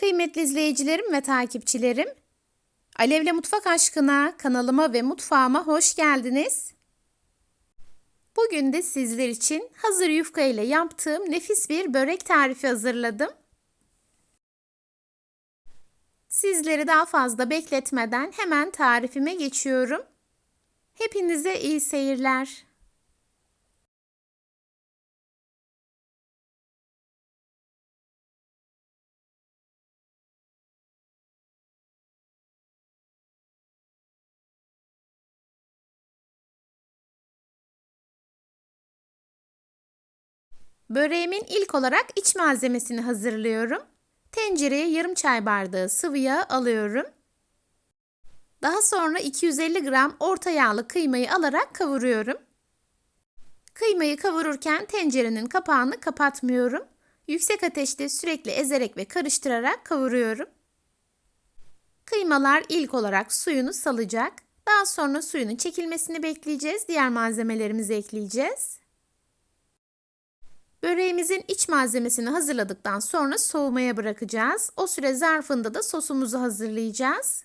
Kıymetli izleyicilerim ve takipçilerim, Alevle Mutfak Aşkına kanalıma ve mutfağıma hoş geldiniz. Bugün de sizler için hazır yufka ile yaptığım nefis bir börek tarifi hazırladım. Sizleri daha fazla bekletmeden hemen tarifime geçiyorum. Hepinize iyi seyirler. Böreğimin ilk olarak iç malzemesini hazırlıyorum. Tencereye yarım çay bardağı sıvı yağ alıyorum. Daha sonra 250 gram orta yağlı kıymayı alarak kavuruyorum. Kıymayı kavururken tencerenin kapağını kapatmıyorum. Yüksek ateşte sürekli ezerek ve karıştırarak kavuruyorum. Kıymalar ilk olarak suyunu salacak. Daha sonra suyunun çekilmesini bekleyeceğiz. Diğer malzemelerimizi ekleyeceğiz. Böreğimizin iç malzemesini hazırladıktan sonra soğumaya bırakacağız. O süre zarfında da sosumuzu hazırlayacağız.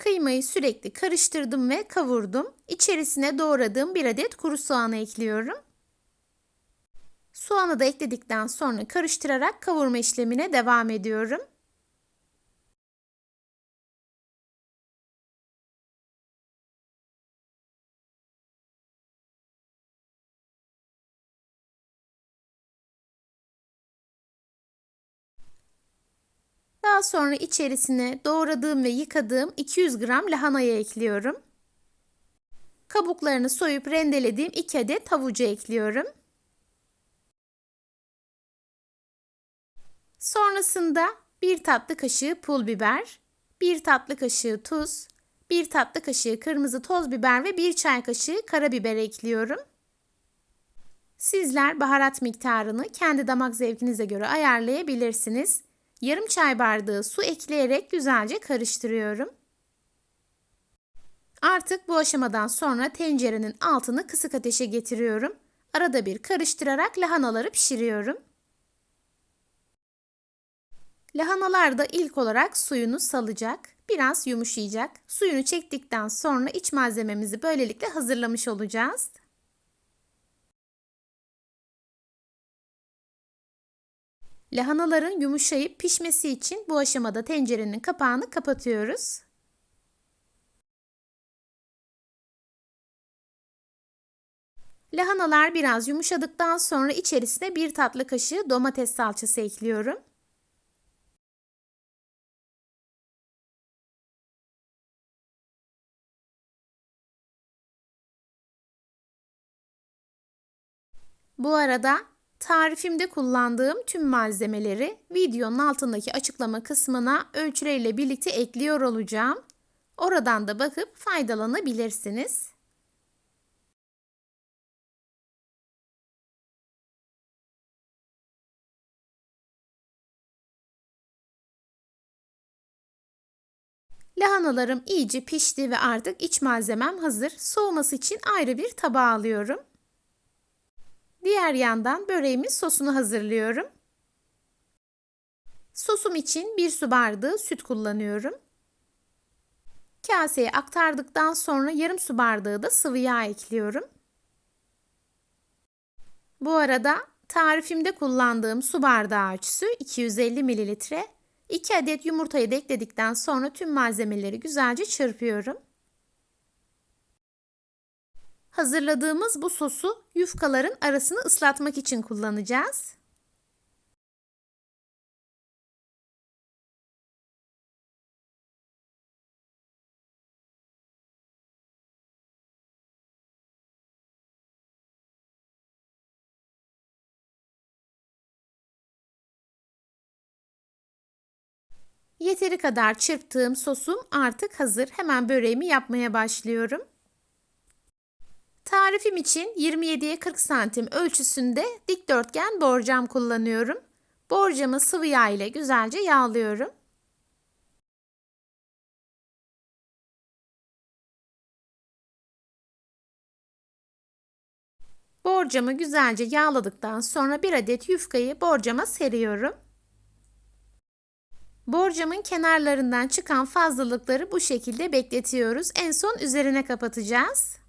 Kıymayı sürekli karıştırdım ve kavurdum. İçerisine doğradığım bir adet kuru soğanı ekliyorum. Soğanı da ekledikten sonra karıştırarak kavurma işlemine devam ediyorum. Daha sonra içerisine doğradığım ve yıkadığım 200 gram lahanayı ekliyorum. Kabuklarını soyup rendelediğim 2 adet havucu ekliyorum. Sonrasında 1 tatlı kaşığı pul biber, 1 tatlı kaşığı tuz, 1 tatlı kaşığı kırmızı toz biber ve 1 çay kaşığı karabiber ekliyorum. Sizler baharat miktarını kendi damak zevkinize göre ayarlayabilirsiniz. Yarım çay bardağı su ekleyerek güzelce karıştırıyorum. Artık bu aşamadan sonra tencerenin altını kısık ateşe getiriyorum. Arada bir karıştırarak lahanaları pişiriyorum. Lahanalar da ilk olarak suyunu salacak, biraz yumuşayacak. Suyunu çektikten sonra iç malzememizi böylelikle hazırlamış olacağız. Lahanaların yumuşayıp pişmesi için bu aşamada tencerenin kapağını kapatıyoruz. Lahanalar biraz yumuşadıktan sonra içerisine bir tatlı kaşığı domates salçası ekliyorum. Bu arada Tarifimde kullandığım tüm malzemeleri videonun altındaki açıklama kısmına ölçüleriyle birlikte ekliyor olacağım. Oradan da bakıp faydalanabilirsiniz. Lahanalarım iyice pişti ve artık iç malzemem hazır. Soğuması için ayrı bir tabağa alıyorum. Diğer yandan böreğimin sosunu hazırlıyorum. Sosum için bir su bardağı süt kullanıyorum. Kaseye aktardıktan sonra yarım su bardağı da sıvı yağ ekliyorum. Bu arada tarifimde kullandığım su bardağı ölçüsü 250 mililitre. 2 adet yumurtayı da ekledikten sonra tüm malzemeleri güzelce çırpıyorum. Hazırladığımız bu sosu yufkaların arasını ıslatmak için kullanacağız. Yeteri kadar çırptığım sosum artık hazır. Hemen böreğimi yapmaya başlıyorum. Tarifim için 27'ye 40 santim ölçüsünde dikdörtgen borcam kullanıyorum. Borcamı sıvı yağ ile güzelce yağlıyorum. Borcamı güzelce yağladıktan sonra bir adet yufkayı borcama seriyorum. Borcamın kenarlarından çıkan fazlalıkları bu şekilde bekletiyoruz. En son üzerine kapatacağız.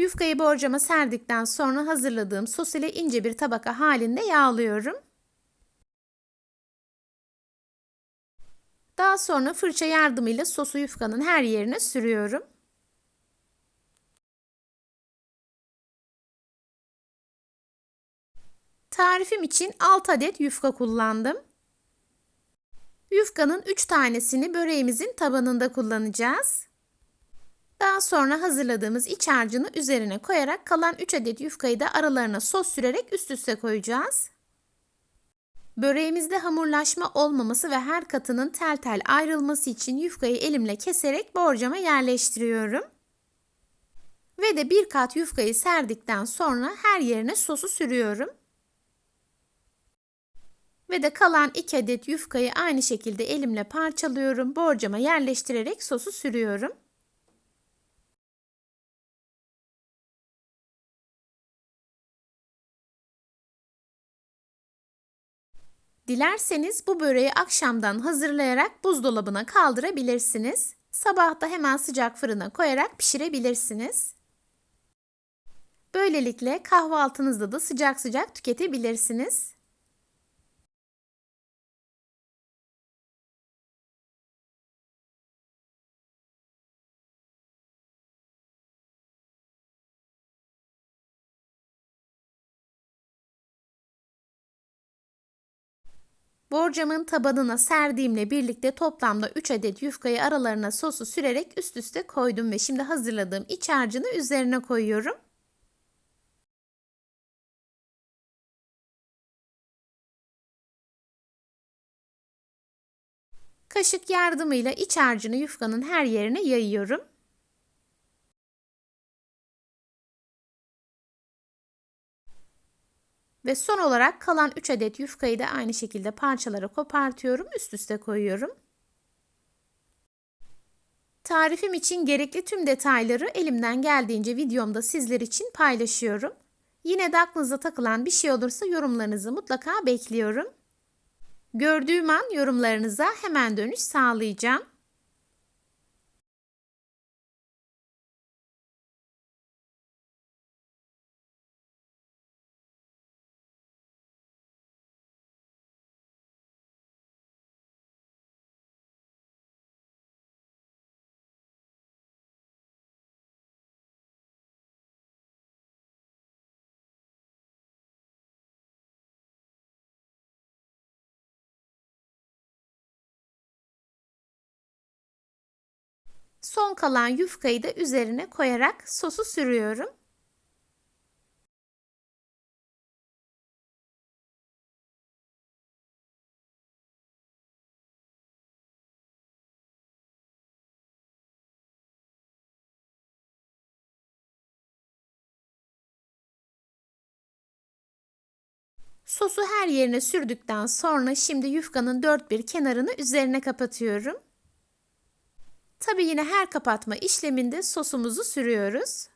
Yufkayı borcama serdikten sonra hazırladığım sos ile ince bir tabaka halinde yağlıyorum. Daha sonra fırça yardımıyla sosu yufkanın her yerine sürüyorum. Tarifim için 6 adet yufka kullandım. Yufkanın 3 tanesini böreğimizin tabanında kullanacağız. Daha sonra hazırladığımız iç harcını üzerine koyarak kalan 3 adet yufkayı da aralarına sos sürerek üst üste koyacağız. Böreğimizde hamurlaşma olmaması ve her katının tel tel ayrılması için yufkayı elimle keserek borcama yerleştiriyorum. Ve de bir kat yufkayı serdikten sonra her yerine sosu sürüyorum. Ve de kalan 2 adet yufkayı aynı şekilde elimle parçalıyorum. Borcama yerleştirerek sosu sürüyorum. Dilerseniz bu böreği akşamdan hazırlayarak buzdolabına kaldırabilirsiniz. Sabah da hemen sıcak fırına koyarak pişirebilirsiniz. Böylelikle kahvaltınızda da sıcak sıcak tüketebilirsiniz. Borcamın tabanına serdiğimle birlikte toplamda 3 adet yufkayı aralarına sosu sürerek üst üste koydum ve şimdi hazırladığım iç harcını üzerine koyuyorum. Kaşık yardımıyla iç harcını yufkanın her yerine yayıyorum. Ve son olarak kalan 3 adet yufkayı da aynı şekilde parçalara kopartıyorum, üst üste koyuyorum. Tarifim için gerekli tüm detayları elimden geldiğince videomda sizler için paylaşıyorum. Yine de aklınıza takılan bir şey olursa yorumlarınızı mutlaka bekliyorum. Gördüğüm an yorumlarınıza hemen dönüş sağlayacağım. Son kalan yufkayı da üzerine koyarak sosu sürüyorum. Sosu her yerine sürdükten sonra şimdi yufkanın dört bir kenarını üzerine kapatıyorum. Tabi yine her kapatma işleminde sosumuzu sürüyoruz.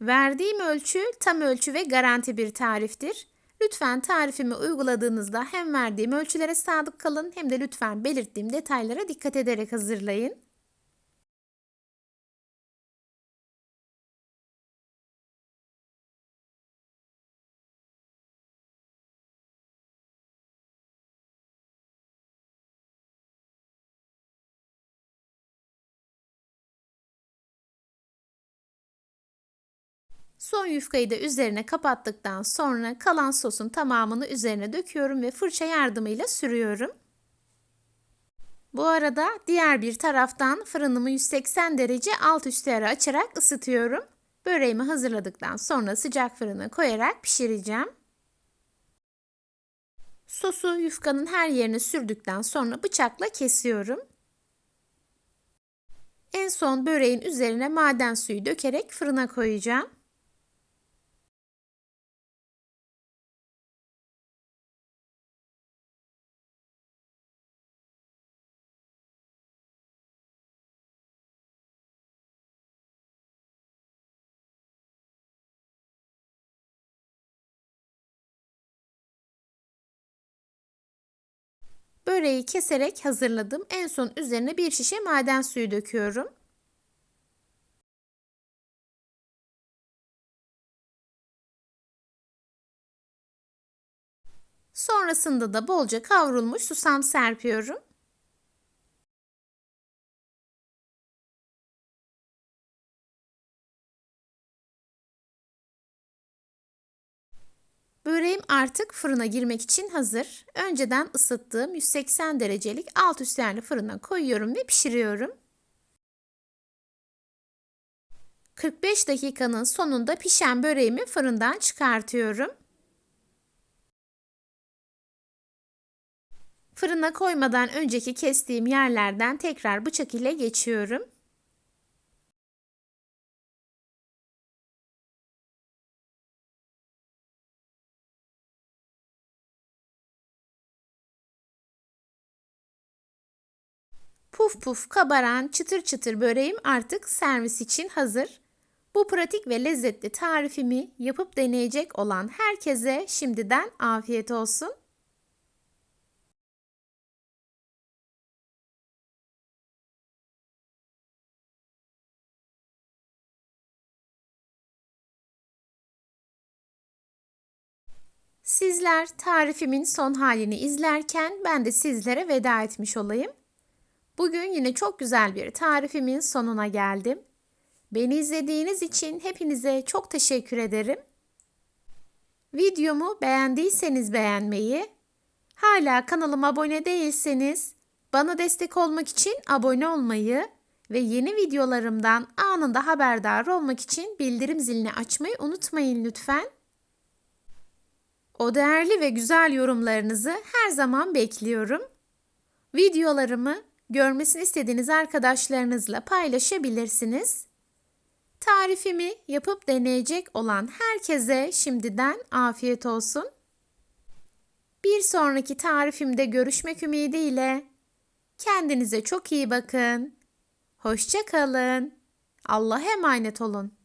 Verdiğim ölçü tam ölçü ve garanti bir tariftir. Lütfen tarifimi uyguladığınızda hem verdiğim ölçülere sadık kalın hem de lütfen belirttiğim detaylara dikkat ederek hazırlayın. Son yufkayı da üzerine kapattıktan sonra kalan sosun tamamını üzerine döküyorum ve fırça yardımıyla sürüyorum. Bu arada diğer bir taraftan fırınımı 180 derece alt üst ayarı açarak ısıtıyorum. Böreğimi hazırladıktan sonra sıcak fırına koyarak pişireceğim. Sosu yufkanın her yerine sürdükten sonra bıçakla kesiyorum. En son böreğin üzerine maden suyu dökerek fırına koyacağım. Böreği keserek hazırladım. En son üzerine bir şişe maden suyu döküyorum. Sonrasında da bolca kavrulmuş susam serpiyorum. Böreğim artık fırına girmek için hazır. Önceden ısıttığım 180 derecelik alt üst yerli fırına koyuyorum ve pişiriyorum. 45 dakikanın sonunda pişen böreğimi fırından çıkartıyorum. Fırına koymadan önceki kestiğim yerlerden tekrar bıçak ile geçiyorum. Puf puf kabaran çıtır çıtır böreğim artık servis için hazır. Bu pratik ve lezzetli tarifimi yapıp deneyecek olan herkese şimdiden afiyet olsun. Sizler tarifimin son halini izlerken ben de sizlere veda etmiş olayım. Bugün yine çok güzel bir tarifimin sonuna geldim. Beni izlediğiniz için hepinize çok teşekkür ederim. Videomu beğendiyseniz beğenmeyi, hala kanalıma abone değilseniz bana destek olmak için abone olmayı ve yeni videolarımdan anında haberdar olmak için bildirim zilini açmayı unutmayın lütfen. O değerli ve güzel yorumlarınızı her zaman bekliyorum. Videolarımı görmesini istediğiniz arkadaşlarınızla paylaşabilirsiniz. Tarifimi yapıp deneyecek olan herkese şimdiden afiyet olsun. Bir sonraki tarifimde görüşmek ümidiyle. Kendinize çok iyi bakın. Hoşça kalın. Allah'a emanet olun.